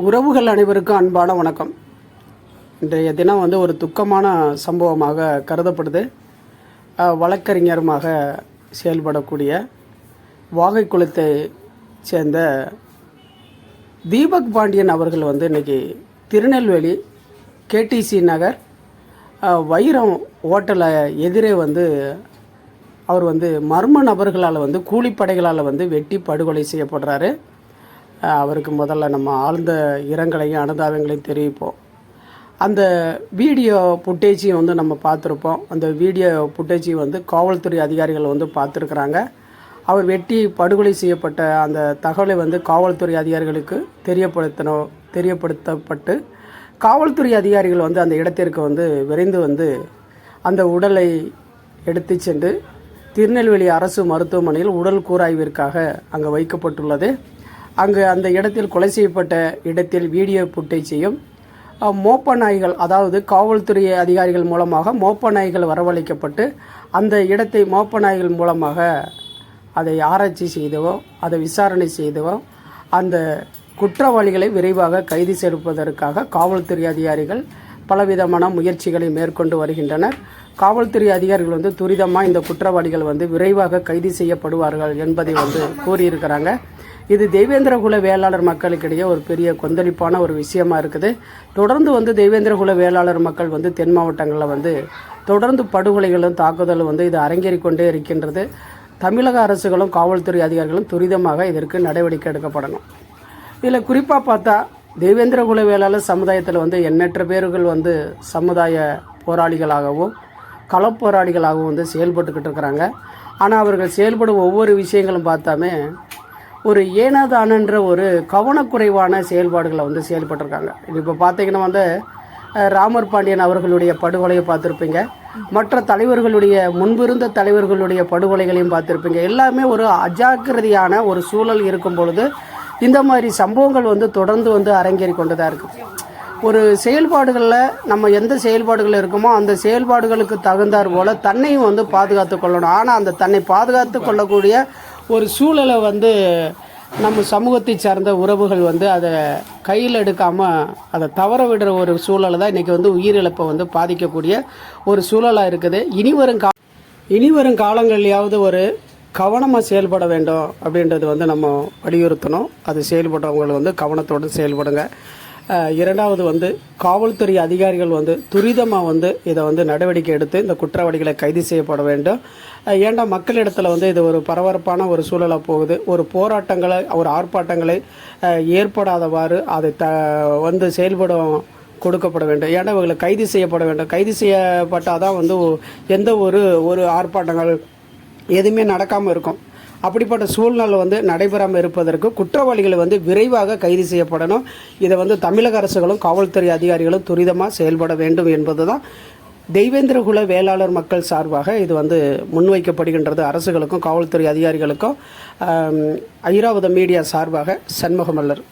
உறவுகள் அனைவருக்கும் அன்பான வணக்கம். இன்றைய தினம் வந்து ஒரு துக்கமான சம்பவமாக கருதப்படுது. வழக்கறிஞருமாக செயல்படக்கூடிய வாகை குளத்தை சேர்ந்த தீபக் பாண்டியன் அவர்கள் வந்து இன்னைக்கு திருநெல்வேலி கேடிசி நகர் வைரம் ஹோட்டலை எதிரே வந்து அவர் வந்து மர்ம நபர்களால் வந்து கூலிப்படைகளால் வந்து வெட்டி படுகொலை செய்யப்படுறாரு. அவருக்கு முதல்ல நம்ம ஆழ்ந்த இரங்கலையும் அனுதாபங்களையும் தெரிவிப்போம். அந்த வீடியோ புட்டேஜையும் வந்து நம்ம பார்த்துருப்போம். அந்த வீடியோ புட்டேஜையும் வந்து காவல்துறை அதிகாரிகள் வந்து பார்த்துருக்குறாங்க. அவர் வெட்டி படுகொலை செய்யப்பட்ட அந்த தகவலை வந்து காவல்துறை அதிகாரிகளுக்கு தெரியப்படுத்தணும் தெரியப்படுத்தப்பட்டு காவல்துறை அதிகாரிகள் வந்து அந்த இடத்திற்கு வந்து விரைந்து வந்து அந்த உடலை எடுத்து சென்று திருநெல்வேலி அரசு மருத்துவமனையில் உடல் கூராய்விற்காக அங்கே வைக்கப்பட்டுள்ளது. அங்கு அந்த இடத்தில் கொலை செய்யப்பட்ட இடத்தில் வீடியோ புட்டேஜையும் மோப்ப நாய்கள் அதாவது காவல்துறை அதிகாரிகள் மூலமாக மோப்ப நாய்கள் வரவழைக்கப்பட்டு அந்த இடத்தை மோப்ப நாய்கள் மூலமாக அதை ஆராய்ச்சி செய்தவோ அதை விசாரணை செய்தவோ அந்த குற்றவாளிகளை விரைவாக கைது செய்வதற்காக காவல்துறை அதிகாரிகள் பலவிதமான முயற்சிகளை மேற்கொண்டு வருகின்றனர். காவல்துறை அதிகாரிகள் வந்து துரிதமாக இந்த குற்றவாளிகள் வந்து விரைவாக கைது செய்யப்படுவார்கள் என்பதை வந்து கூறியிருக்கிறாங்க. இது தெய்வேந்திரகுல வேளாளர் மக்களுக்கிடையே ஒரு பெரிய கொந்தளிப்பான ஒரு விஷயமா இருக்குது. தொடர்ந்து வந்து தெய்வேந்திரகுல வேளாளர் மக்கள் வந்து தென் மாவட்டங்களில் வந்து தொடர்ந்து படுகொலைகளும் தாக்குதலும் வந்து இது அரங்கேறி கொண்டே இருக்கின்றது. தமிழக அரசுகளும் காவல்துறை அதிகாரிகளும் துரிதமாக இதற்கு நடவடிக்கை எடுக்கப்படணும். இதில் குறிப்பாக பார்த்தா தெய்வேந்திரகுல வேளாளர் சமுதாயத்தில் வந்து எண்ணற்ற பேர்கள் வந்து சமுதாய போராளிகளாகவும் களப்போராளிகளாகவும் வந்து செயல்பட்டுக்கிட்டு இருக்கிறாங்க. ஆனால் அவர்கள் செயல்படும் ஒவ்வொரு விஷயங்களும் பார்த்தாமே ஒரு ஏனதானன்ற ஒரு கவனக்குறைவான செயல்பாடுகளை வந்து செயல்பட்டிருக்காங்க. இப்போ பார்த்தீங்கன்னா வந்து ராமர் பாண்டியன் அவர்களுடைய படுகொலையை பார்த்துருப்பீங்க. மற்ற தலைவர்களுடைய முன்பிருந்த தலைவர்களுடைய படுகொலைகளையும் பார்த்துருப்பீங்க. எல்லாமே ஒரு அஜாக்கிரதையான ஒரு சூழல் இருக்கும் பொழுது இந்த மாதிரி சம்பவங்கள் வந்து தொடர்ந்து வந்து அரங்கேறி கொண்டுதான் இருக்குது ஒரு செயல்பாடுகளில் நம்ம எந்த செயல்பாடுகள் இருக்குமோ அந்த செயல்பாடுகளுக்கு தகுந்தாற் போல் தன்னையும் வந்து பாதுகாத்து கொள்ளணும். ஆனால் அந்த தன்னை பாதுகாத்து கொள்ளக்கூடிய ஒரு சூழலை வந்து நம்ம சமூகத்தை சார்ந்த உறவுகள் வந்து அதை கையில் எடுக்காமல் அதை தவற விடுற ஒரு சூழலை தான் இன்றைக்கி வந்து உயிரிழப்பை வந்து பாதிக்கக்கூடிய ஒரு சூழலாக இருக்குது. இனி வரும் கா இனி வரும் காலங்கள்லையாவது ஒரு கவனமாக செயல்பட வேண்டும் அப்படின்றது வந்து நம்ம வலியுறுத்தணும். அது செயல்படுறவங்களை வந்து கவனத்தோடு செயல்படுங்க. இரண்டாவது வந்து காவல்துறை அதிகாரிகள் வந்து துரிதமாக வந்து இதை வந்து நடவடிக்கை எடுத்து இந்த குற்றவாளிகளை கைது செய்யப்பட வேண்டும். ஏண்டா ஏன்டா மக்களிடத்தில் வந்து இது ஒரு பரபரப்பான ஒரு சூழலாக போகுது. ஒரு போராட்டங்களை ஒரு ஆர்ப்பாட்டங்களை ஏற்படாதவாறு அதை த வந்து செயல்படும் கொடுக்கப்பட வேண்டும். ஏன்னா இவர்களை கைது செய்யப்பட வேண்டும்? கைது செய்யப்பட்டால் தான் வந்து எந்த ஒரு ஒரு ஆர்ப்பாட்டங்கள் எதுவுமே நடக்காமல் இருக்கும். அப்படிப்பட்ட சூழ்நிலை வந்து நடைபெறாமல் இருப்பதற்கு குற்றவாளிகளை வந்து விரைவாக கைது செய்யப்படணும். இதை வந்து தமிழக அரசுகளும் காவல்துறை அதிகாரிகளும் துரிதமாக செயல்பட வேண்டும் என்பது தான் தெய்வேந்திரகுல வேளாளர் மக்கள் சார்பாக இது வந்து முன்வைக்கப்படுகின்றது. அரசுகளுக்கும் காவல்துறை அதிகாரிகளுக்கும் ஐராவத மீடியா சார்பாக சண்முகமல்லர்.